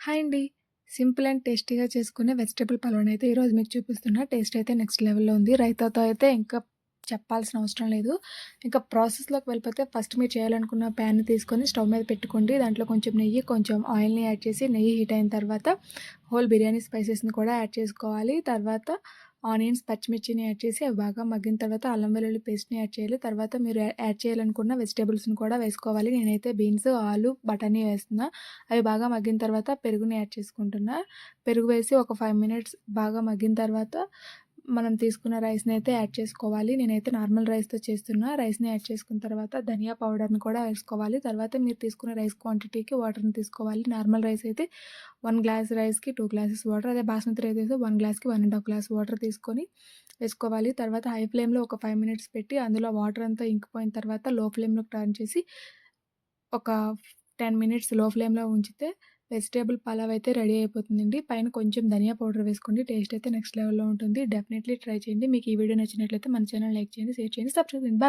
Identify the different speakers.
Speaker 1: Hi అండి. Simple and టేస్టీగా చేసుకునే వెజిటేబుల్ వెజిటబుల్ అయితే ఈరోజు మీకు చూపిస్తున్నా. టేస్ట్ అయితే నెక్స్ట్ లెవెల్‌లో ఉంది. రైతాతో అయితే ఇంకా చెప్పాల్సిన అవసరం లేదు. ఇంకా ప్రాసెస్‌లోకి వెళ్ళిపోతే ఫస్ట్ మీరు చేయాలనుకున్న ప్యాన్ తీసుకొని స్టవ్ మీద పెట్టుకోండి. దాంట్లో కొంచెం నెయ్యి, కొంచెం ఆయిల్‌ని యాడ్ చేసి నెయ్యి హీట్ అయిన తర్వాత హోల్ బిర్యానీ స్పైసెస్‌ని కూడా యాడ్ చేసుకోవాలి. తర్వాత ఆనియన్స్, పచ్చిమిర్చిని యాడ్ చేసి అవి బాగా మగ్గిన తర్వాత అల్లం వెల్లుల్లి పేస్ట్‌ని యాడ్ చేయాలి. తర్వాత మీరు యాడ్ చేయాలనుకున్న వెజిటేబుల్స్ని కూడా వేసుకోవాలి. నేనైతే బీన్స్, ఆలు, బఠానీ వేస్తున్నా. అవి బాగా మగ్గిన తర్వాత పెరుగుని యాడ్ చేసుకుంటున్నా. పెరుగు వేసి ఒక ఫైవ్ మినిట్స్ బాగా మగ్గిన తర్వాత మనం తీసుకున్న రైస్‌ని అయితే యాడ్ చేసుకోవాలి. నేనైతే నార్మల్ రైస్‌తో చేస్తున్నా. రైస్‌ని యాడ్ చేసుకున్న తర్వాత ధనియా పౌడర్‌ని కూడా వేసుకోవాలి. తర్వాత మీరు తీసుకున్న రైస్ క్వాంటిటీకి వాటర్‌ని తీసుకోవాలి. నార్మల్ రైస్ అయితే వన్ గ్లాస్ రైస్‌కి టూ గ్లాసెస్ వాటర్. అదే బాస్మతి రైస్ అయితే వన్ గ్లాస్‌కి 1 ½ గ్లాస్ వాటర్ తీసుకొని వేసుకోవాలి. తర్వాత హై ఫ్లేమ్‌లో ఒక ఫైవ్ మినిట్స్ పెట్టి అందులో వాటర్ అంతా ఇంకిపోయిన తర్వాత లో ఫ్లేమ్‌లోకి టర్న్ చేసి ఒక 10 మినిట్స్లో ఫ్లేమ్‌లో ఉంచితే వెజిటేబుల్ పలావ్ అయితే రెడీ అయిపోతుందండి. పైన కొంచెం ధనియా పౌడర్ వేసుకోండి. టేస్ట్ అయితే నెక్స్ట్ లెవెల్‌లో ఉంటుంది. డెఫినెట్‌లీ ట్రై చేయండి. మీకు ఈ వీడియో నచ్చినట్లయితే మన ఛానల్ లైక్ చేయండి, షేర్ చేయండి, సబ్స్క్రైబ్ చేయండి. బాయ్.